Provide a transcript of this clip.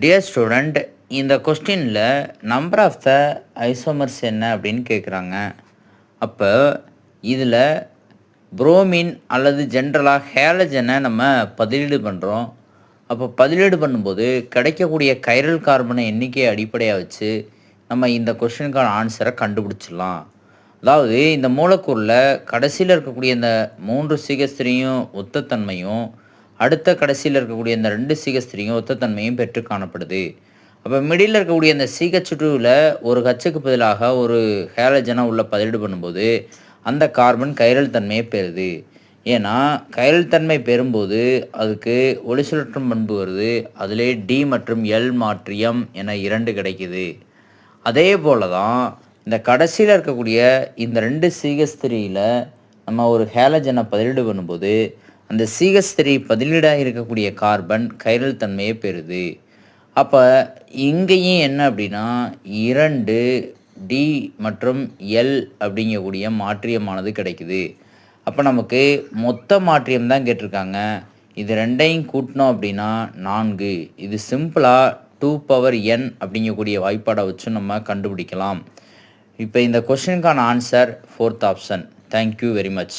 Dear student இந்த கொஸ்டினில் number of the isomers என்ன அப்படின்னு கேட்குறாங்க அப்போ இதில் புரோமின் அல்லது ஜென்ரலாக ஹேலஜனை நம்ம பதிலீடு பண்ணுறோம் அப்போ பதிலீடு பண்ணும்போது கிடைக்கக்கூடிய கைரல் கார்பனை எண்ணிக்கையை அடிப்படையாக வச்சு நம்ம இந்த கொஸ்டினுக்கான ஆன்சரை கண்டுபிடிச்சிடலாம். அதாவது இந்த மூலக்கூறில் கடைசியில் இருக்கக்கூடிய இந்த மூன்று சிகஸ்திரியும் ஒத்தத்தன்மையும் அடுத்த கடைசியில் இருக்கக்கூடிய இந்த ரெண்டு சீகஸ்திரியும் ஒத்தத்தன்மையும் பெற்று காணப்படுது. அப்போ மிடில் இருக்கக்கூடிய இந்த சிகச் சுற்றுவில் ஒரு ஹச்சுக்கு பதிலாக ஒரு ஹேலஜனை உள்ள பதிலீடு பண்ணும்போது அந்த கார்பன் கைரல் தன்மையை பெறுது. ஏன்னா கைரல் தன்மை பெறும்போது அதுக்கு ஒளிசுழற்றும் பண்பு வருது. அதிலே டி மற்றும் எல் மாற்றியம் என இரண்டு கிடைக்குது. அதே போல தான் இந்த கடைசியில் இருக்கக்கூடிய இந்த ரெண்டு சீகஸ்திரியில் நம்ம ஒரு ஹேலஜனை பதிலீடு பண்ணும்போது அந்த சீகஸ்திரி பதிலீடாக இருக்கக்கூடிய கார்பன் கைரல் தன்மையை பெறுது. அப்போ இங்கேயும் என்ன அப்படின்னா இரண்டு டி மற்றும் எல் அப்படிங்கக்கூடிய மாற்றியமானது கிடைக்குது. அப்போ நமக்கு மொத்த மாற்றியம் தான் கேட்டிருக்காங்க. இது ரெண்டையும் கூட்டினோம் அப்படின்னா நான்கு. இது சிம்பிளாக டூ பவர் என் அப்படிங்கக்கூடிய வாய்ப்பாடை வச்சு நம்ம கண்டுபிடிக்கலாம். இப்போ இந்த கொஷினுக்கான answer fourth option thank you very much